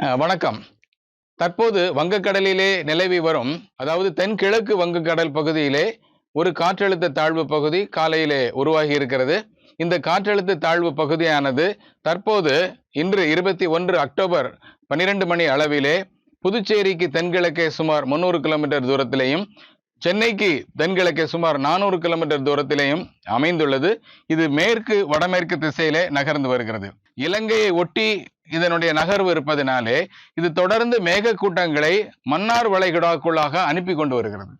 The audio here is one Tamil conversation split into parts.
வணக்கம். தற்போது வங்கக்கடலிலே நிலவி வரும் அதாவது தென்கிழக்கு வங்கக்கடல் பகுதியிலே ஒரு காற்றழுத்த தாழ்வு பகுதி காலையிலே உருவாகி இருக்கிறது. இந்த காற்றழுத்த தாழ்வு பகுதியானது தற்போது இன்று இருபத்தி ஒன்று அக்டோபர் பன்னிரெண்டு மணி அளவிலே புதுச்சேரிக்கு தென்கிழக்கே சுமார் முந்நூறு கிலோமீட்டர் தூரத்திலேயும் சென்னைக்கு தென்கிழக்கே சுமார் நானூறு கிலோமீட்டர் தூரத்திலேயும் அமைந்துள்ளது. இது மேற்கு வடமேற்கு திசையிலே நகர்ந்து வருகிறது. இலங்கையை ஒட்டி இதனுடைய நகர்வு இருப்பதினாலே இது தொடர்ந்து மேக கூட்டங்களை மன்னார் வளைகுடாக்குள்ளாக அனுப்பி கொண்டு வருகிறது.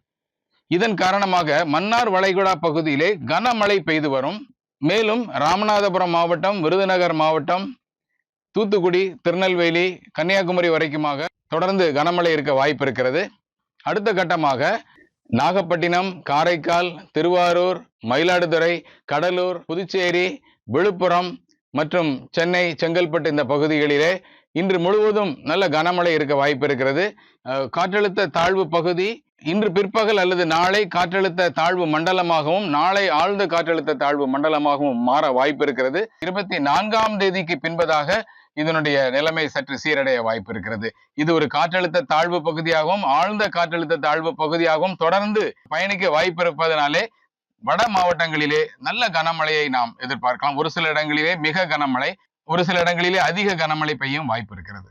இதன் காரணமாக மன்னார் வளைகுடா பகுதியிலே கனமழை பெய்து வரும். மேலும் ராமநாதபுரம் மாவட்டம் விருதுநகர் மாவட்டம் தூத்துக்குடி திருநெல்வேலி கன்னியாகுமரி வரைக்குமாக தொடர்ந்து கனமழை இருக்க வாய்ப்பு இருக்கிறது. அடுத்த கட்டமாக நாகப்பட்டினம் காரைக்கால் திருவாரூர் மயிலாடுதுறை கடலூர் புதுச்சேரி விழுப்புரம் மற்றும் சென்னை செங்கல்பட்டு இந்த பகுதிகளிலே இன்று முழுவதும் நல்ல கனமழை இருக்க வாய்ப்பு இருக்கிறது. காற்றழுத்த தாழ்வு பகுதி இன்று பிற்பகல் அல்லது நாளை காற்றழுத்த தாழ்வு மண்டலமாகவும் நாளை ஆழ்ந்த காற்றழுத்த தாழ்வு மண்டலமாகவும் மாற வாய்ப்பு இருக்கிறது. இருபத்தி நான்காம் தேதிக்கு பின்பதாக இதனுடைய நிலைமை சற்று சீரடைய வாய்ப்பு இருக்கிறது. இது ஒரு காற்றழுத்த தாழ்வு பகுதியாகவும் ஆழ்ந்த காற்றழுத்த தாழ்வு பகுதியாகவும் தொடர்ந்து பயணிக்க வாய்ப்பு இருப்பதனாலே வட மாவட்டங்களிலே நல்ல கனமழையை நாம் எதிர்பார்க்கலாம். ஒரு சில இடங்களிலே மிக கனமழை ஒரு சில இடங்களிலே அதிக கனமழை பெய்யும் வாய்ப்பு இருக்கிறது.